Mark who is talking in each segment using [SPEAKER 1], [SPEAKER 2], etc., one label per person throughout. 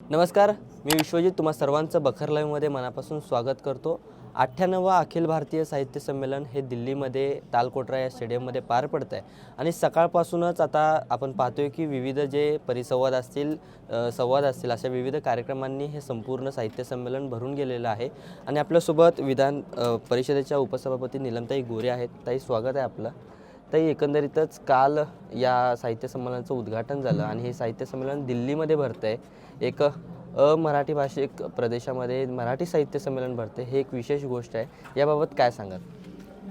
[SPEAKER 1] नमस्कार मी विश्वजित तुम्हा सर्वांचं बखर लाईव्हमध्ये मनापासून स्वागत करतो. अठ्ठ्याण्णवा अखिल भारतीय साहित्य संमेलन हे दिल्लीमध्ये तालकोटरा या स्टेडियममध्ये पार पडतं आहे आणि सकाळपासूनच आता आपण पाहतोय की विविध जे परिसंवाद असतील संवाद असतील अशा विविध कार्यक्रमांनी हे संपूर्ण साहित्य संमेलन भरून गेलेलं आहे. आणि आपल्यासोबत विधान परिषदेच्या उपसभापती निलमताई गोरे आहेत. ताई स्वागत आहे आपलं. तर एकंदरीतच काल या साहित्य संमेलनाचं उद्घाटन झालं आणि हे साहित्य संमेलन दिल्लीमध्ये भरतं आहे एक अमराठी भाषिक प्रदेशामध्ये मराठी साहित्य संमेलन भरते हे एक विशेष गोष्ट आहे. याबाबत काय सांगाल?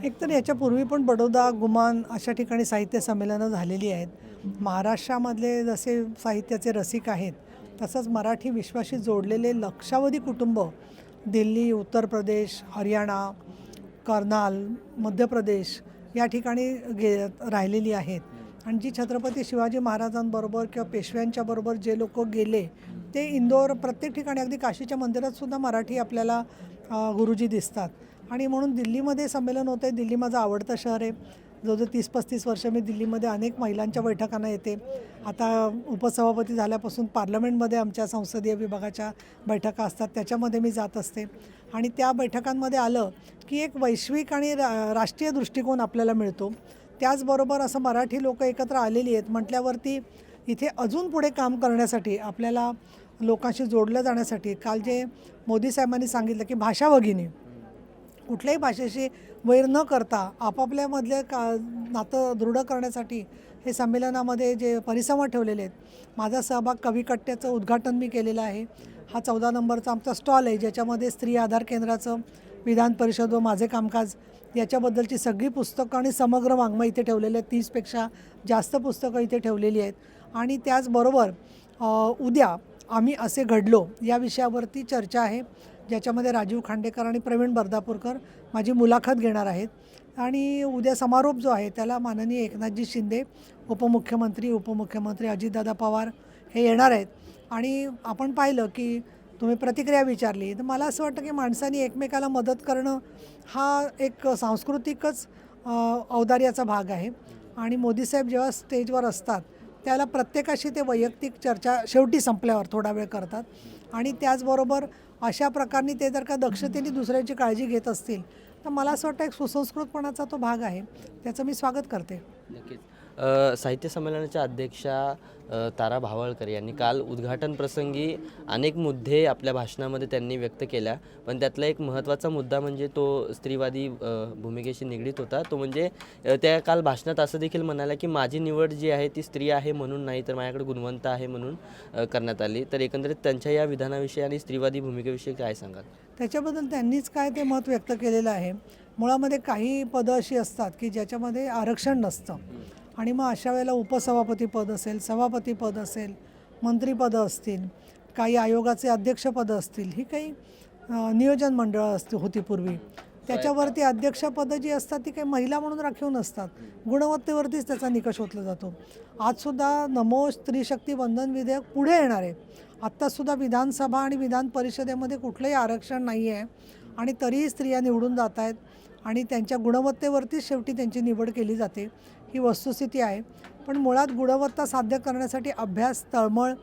[SPEAKER 2] एकतर याच्यापूर्वी पण बडोदा गुमान अशा ठिकाणी साहित्य संमेलनं झालेली आहेत. महाराष्ट्रामधले जसे साहित्याचे रसिक आहेत तसंच मराठी विश्वाशी जोडलेले लक्षावधी कुटुंब दिल्ली उत्तर प्रदेश हरियाणा कर्नाल मध्य प्रदेश या ठिकाणी गे राहिलेली आहेत. आणि जी छत्रपती शिवाजी महाराजांबरोबर किंवा पेशव्यांच्या बरोबर जे लोक गेले ते इंदोर प्रत्येक ठिकाणी अगदी काशीच्या मंदिरातसुद्धा मराठी आपल्याला गुरुजी दिसतात. आणि म्हणून दिल्लीमध्ये संमेलन होतं आहे दिल्ली माझं आवडतं शहर आहे. जवळजवळ तीस पस्तीस वर्ष मी दिल्लीमध्ये अनेक महिलांच्या बैठकांना येते. आता उपसभापती झाल्यापासून पार्लमेंटमध्ये आमच्या संसदीय विभागाच्या बैठका असतात त्याच्यामध्ये मी जात असते. आणि त्या बैठकांमध्ये आलं की एक वैश्विक आणि रा राष्ट्रीय दृष्टिकोन आपल्याला मिळतो. त्याचबरोबर असं मराठी लोक एकत्र आलेली आहेत म्हटल्यावरती इथे अजून पुढे काम करण्यासाठी आपल्याला लोकांशी जोडलं जाण्यासाठी काल जे मोदी साहेबांनी सांगितलं की भाषा भगिनी कुठल्याही भाषेशी वैर न करता आपापल्यामधले का नातं दृढ करण्यासाठी हे संमेलनामध्ये जे परिसंवाद ठेवलेले आहेत माझा सहभाग कविकट्ट्याचं उद्घाटन मी केलेलं आहे. हा चौदा नंबरचा आमचा स्टॉल आहे ज्याच्यामध्ये स्त्री आधार केंद्राचं विधान परिषद व माझे कामकाज याच्याबद्दलची सगळी पुस्तकं आणि समग्र वाङ्मय इथे ठेवलेले आहेत. तीसपेक्षा जास्त पुस्तकं इथे ठेवलेली आहेत. आणि त्याचबरोबर उद्या आम्ही असे घडलो या विषयावरती चर्चा आहे. ज्याच्यामध्ये राजीव खांडेकर आणि प्रवीण बर्दापूरकर माझी मुलाखत घेणार आहेत. आणि उद्या समारोप जो आहे त्याला माननीय एकनाथजी शिंदे उपमुख्यमंत्री उपमुख्यमंत्री अजितदादा पवार हे येणार आहेत. आणि आपण पाहिलं की तुम्ही प्रतिक्रिया विचारली तर मला असं वाटतं की माणसांनी एकमेकाला मदत करणं हा एक सांस्कृतिकच औदार्याचा भाग आहे. आणि मोदीसाहेब जेव्हा स्टेजवर असतात त्याला प्रत्येकाशी ते वैयक्तिक चर्चा शेवटी संपल्यावर थोडा वेळ करतात. आणि त्याचबरोबर अशा प्रकारने ते जर का दक्षतेने दुसऱ्याची काळजी घेत असतील तर मला असं वाटतं एक सुसंस्कृतपणाचा तो भाग आहे. त्याचं मी स्वागत करते.
[SPEAKER 1] नक्कीच. साहित्य संमेलनाच्या अध्यक्षा तारा भावळकर यांनी काल उद्घाटन प्रसंगी अनेक मुद्दे आपल्या भाषणामध्ये त्यांनी व्यक्त केल्या. पण त्यातला एक महत्त्वाचा मुद्दा म्हणजे तो स्त्रीवादी भूमिकेशी निगडीत होता. तो म्हणजे त्या काल भाषणात असं देखील म्हणाल्या की माझी निवड जी आहे ती स्त्री आहे म्हणून नाही तर माझ्याकडे गुणवंत आहे म्हणून करण्यात आली. तर एकंदरीत त्यांच्या या विधानाविषयी आणि स्त्रीवादी भूमिकेविषयी काय सांगाल?
[SPEAKER 2] त्याच्याबद्दल त्यांनीच काय ते मत व्यक्त केलेलं आहे. मुळामध्ये काही पदं अशी असतात की ज्याच्यामध्ये आरक्षण नसतं. आणि मग अशा वेळेला उपसभापती पद असेल सभापती पद असेल मंत्रीपदं असतील काही आयोगाचे अध्यक्षपदं असतील ही काही नियोजन मंडळं असते होती पूर्वी. त्याच्यावरती अध्यक्षपदं जी असतात ती काही महिला म्हणून राखीव नसतात. गुणवत्तेवरतीच त्याचा निकष ओतला जातो. आजसुद्धा नमो स्त्रीशक्ती बंधन विधेयक पुढे येणार आहे. आत्तासुद्धा विधानसभा आणि विधान परिषदेमध्ये कुठलंही आरक्षण नाही आहे आणि तरीही स्त्रिया निवडून जात आहेत आणि त्यांच्या गुणवत्तेवरतीच शेवटी त्यांची निवड केली जाते. ही वस्तुस्थिती आहे. पण मुळात गुणवत्ता साध्य करण्यासाठी अभ्यास तळमळ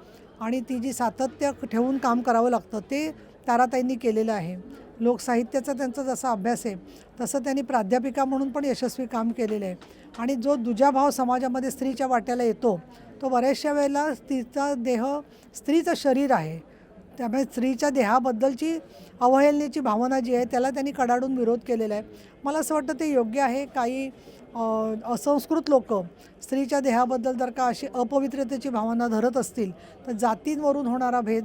[SPEAKER 2] आणि ती जी सातत्य ठेवून काम करावं लागतं ते ताराताईंनी केलेलं आहे. लोकसाहित्याचा त्यांचा जसा अभ्यास आहे तसं त्यांनी प्राध्यापिका म्हणून पण यशस्वी काम केलेलं आहे. आणि जो दुजाभाव समाजामध्ये स्त्रीच्या वाट्याला येतो तो बऱ्याचशा वेळेला स्त्रीचा देह स्त्रीचं शरीर आहे. त्यामुळे स्त्रीच्या देहाबद्दलची अवहेलनेची भावना जी आहे त्याला त्यांनी कडाडून विरोध केलेला आहे. मला असं वाटतं ते योग्य आहे. काही असंस्कृत लोक स्त्रीच्या देहाबद्दल जर का अशी अपवित्रतेची भावना धरत असतील तर जातींवरून होणारा भेद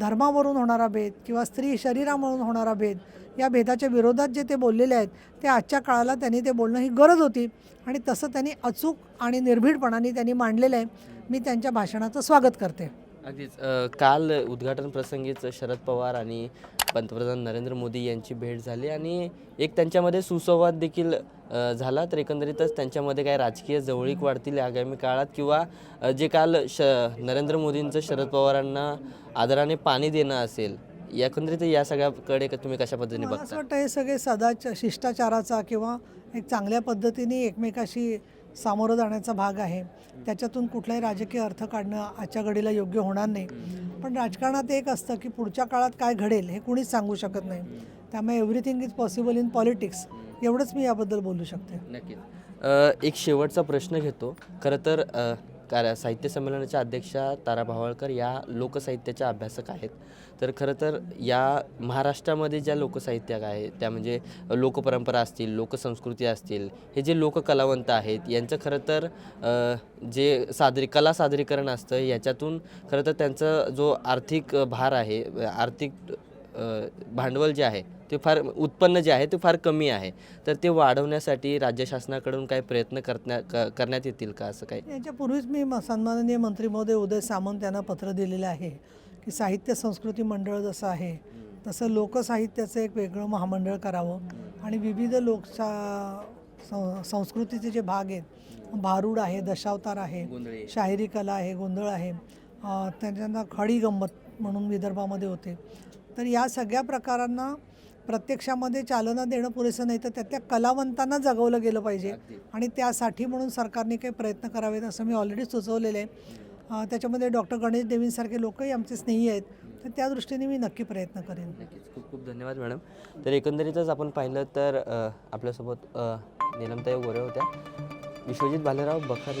[SPEAKER 2] धर्मावरून होणारा भेद किंवा स्त्री शरीरावरून होणारा भेद या भेदाच्या विरोधात जे ते बोललेले आहेत ते आजच्या काळाला त्यांनी ते बोलणं ही गरज होती आणि तसं त्यांनी अचूक आणि निर्भीडपणाने त्यांनी मांडलेलं आहे. मी त्यांच्या भाषणाचं स्वागत करते.
[SPEAKER 1] अगदीच काल उद्घाटन प्रसंगीच शरद पवार आणि पंतप्रधान नरेंद्र मोदी यांची भेट झाली आणि एक त्यांच्यामध्ये सुसंवाद देखील झाला तर एकंदरीतच त्यांच्यामध्ये काय राजकीय जवळीक वाढतील आगामी काळात किंवा जे काल श नरेंद्र मोदींचं शरद पवारांना आदराने पाणी देणं असेल एकंदरीत या सगळ्याकडे तुम्ही कशा पद्धतीने
[SPEAKER 2] मला असं
[SPEAKER 1] बघता?
[SPEAKER 2] वाटतं हे सगळे सदाच शिष्टाचाराचा किंवा एक चांगल्या पद्धतीने एकमेकाशी सामोरं जाण्याचा भाग आहे. त्याच्यातून कुठलाही राजकीय अर्थ काढणं आजच्या घडीला योग्य होणार नाही. पण राजकारणात एक असतं की पुढच्या काळात काय घडेल हे कुणीच सांगू शकत नाही. त्यामुळे everything is possible in politics एवढंच मी याबद्दल बोलू शकते.
[SPEAKER 1] नक्कीच. एक शेवटचा प्रश्न घेतो. खरं तर अ, कार साहित्य संमेलनाच्या अध्यक्षा तारा भावळकर या लोकसाहित्याच्या अभ्यासक आहेत. तर खरं तर या महाराष्ट्रामध्ये ज्या लोकसाहित्यक आहेत त्या म्हणजे लोकपरंपरा असतील लोकसंस्कृती असतील हे जे लोककलावंत आहेत यांचं खरं तर जे सादरी कला सादरीकरण असतं याच्यातून खरं तर त्यांचा जो आर्थिक भार आहे आर्थिक भांडवल जे आहे ते फार उत्पन्न जे आहे ते फार कमी आहे. तर ते वाढवण्यासाठी राज्य शासनाकडून काही प्रयत्न करण्या क- करण्यात येतील का असं काही?
[SPEAKER 2] याच्यापूर्वीच मी म- सन्माननीय मंत्री महोदय उदय सामंत यांना पत्र दिलेलं आहे की साहित्य संस्कृती मंडळ जसं आहे तसं लोकसाहित्याचं एक वेगळं महामंडळ करावं आणि विविध लोकसा संस्कृतीचे जे भाग आहेत भारूड आहे दशावतार आहे शाहिरी कला आहे गोंधळ आहे त्यांच्यानं खडी गंमत म्हणून विदर्भामध्ये होते. तर या सगळ्या प्रकारांना प्रत्यक्षामध्ये चालना देणं पुरेसं नाही तर त्यातल्या कलावंतांना जगवलं गेलं पाहिजे. आणि त्यासाठी म्हणून सरकारने काही प्रयत्न करावेत असं मी ऑलरेडी सुचवलेलं आहे त्याच्यामध्ये डॉक्टर गणेश देवींसारखे लोकही आमचे स्नेही आहेत. तर त्या दृष्टीने मी नक्की प्रयत्न करेन.
[SPEAKER 1] नक्कीच. खूप खूप धन्यवाद मॅडम. तर एकंदरीतच आपण पाहिलं तर आपल्यासोबत नीलमताई गोरे होत्या. विश्वजित भालेराव बखर